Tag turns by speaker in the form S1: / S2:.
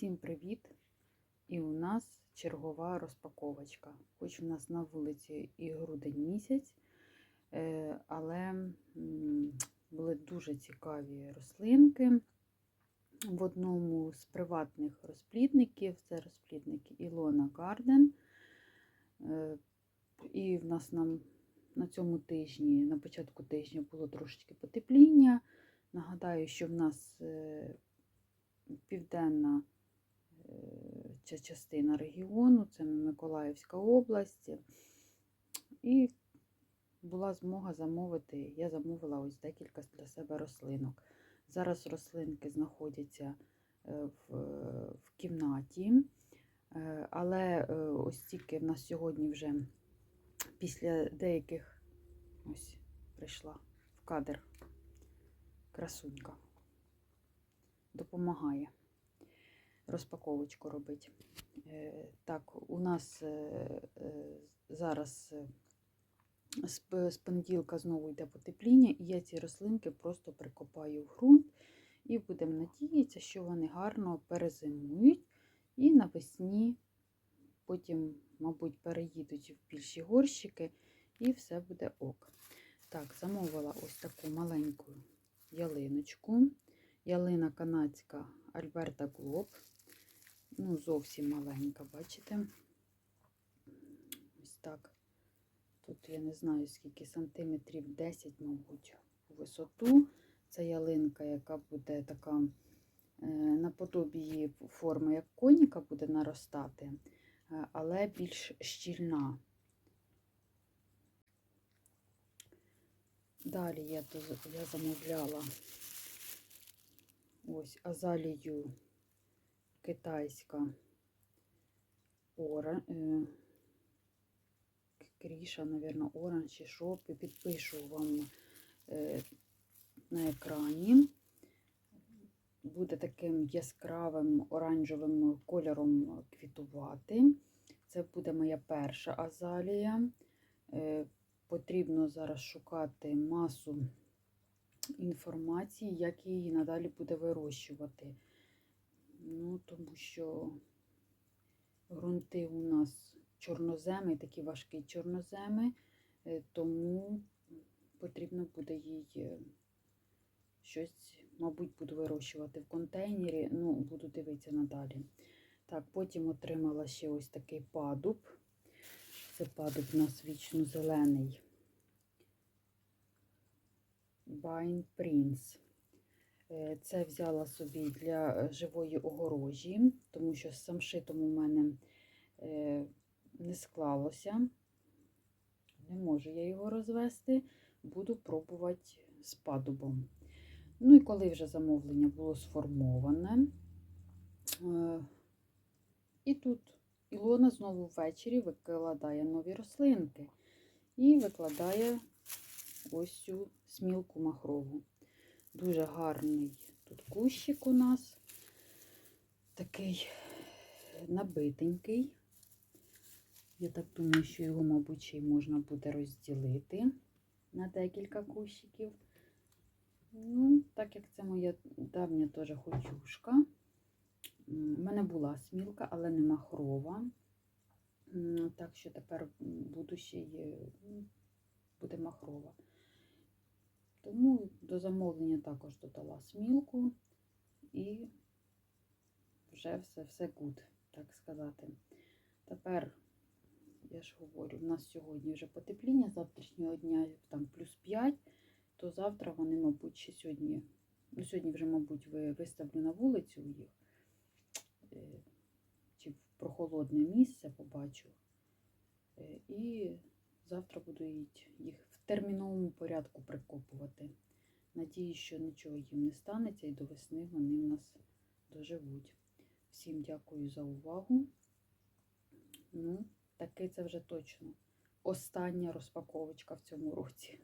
S1: Всім привіт! І у нас чергова розпаковочка. Хоч у нас на вулиці і грудень місяць, е, але були дуже цікаві рослинки. В одному з приватних розплідників, це розплідник Ілона Гарден. Е, І в нас на, на цьому тижні, на початку тижня було трошечки потепління. Нагадаю, що в нас е, південна ця частина регіону, це Миколаївська область. І була змога замовити, я замовила ось декілька для себе рослинок. Зараз рослинки знаходяться е, в, в кімнаті, е, але е, ось тільки в нас сьогодні вже після деяких ось прийшла в кадр красунька. Допомагає розпаковочку робити. Е, Так, у нас е, е, зараз з понеділка знову йде потепління, і я ці рослинки просто прикопаю в ґрунт і будемо надіятися, що вони гарно перезимують і навесні потім, мабуть, переїдуть в більші горщики і все буде ок. Так, замовила ось таку маленьку ялиночку. Ялина канадська Альберта Глоб. Ну, зовсім маленька, бачите? Ось так. Тут я не знаю, скільки сантиметрів 10, мабуть, у висоту. Це ялинка, яка буде така е, наподобі форми, як коніка буде наростати, е, але більш щільна. Далі я, я замовляла ось азалію китайська ора, е, кріша, мабуть, оранж чи що, пі- підпишу вам е, на екрані. Буде таким яскравим оранжевим кольором квітувати. Це буде моя перша азалія. Е, Потрібно зараз шукати масу інформації, як її надалі буде вирощувати. Ну, тому що ґрунти у нас чорноземи, такі важкі чорноземи, е, тому потрібно буде їй е, щось, мабуть, буду вирощувати в контейнері. Ну, буду дивитися надалі. Так, потім отримала ще ось такий падуб. Це падуб у нас вічно зелений. Vine Prince. Е, Це взяла собі для е, живої огорожі, тому що з самшитом у мене е, не склалося. Не можу я його розвести, буду пробувати з падубом. Ну і коли вже замовлення було сформоване, і тут Ілона знову ввечері викладає нові рослинки і викладає ось цю смілку махрову. Дуже гарний тут кущик у нас, такий набитенький. Я так думаю, що його, мабуть, ще й можна буде розділити на декілька кущиків. Ну, так як це моя давня теж хочушка. У мене була смілка, але не махрова. Так що тепер буду ще буде махрова. Тому до замовлення також додала смілку і вже все все good, так сказати. Тепер, я ж говорю, у нас сьогодні вже потепління, завтрашнього дня там плюс 5, то завтра вони, мабуть, ще сьогодні, ну сьогодні вже, мабуть, виставлю на вулицю їх, е, чи в прохолодне місце побачу. Е, І завтра буду їх- в терміновому порядку прикопувати. Надіюсь, що нічого їм не станеться і до весни вони в нас доживуть. Всім дякую за увагу. Ну, таки це вже точно остання розпаковочка в цьому році.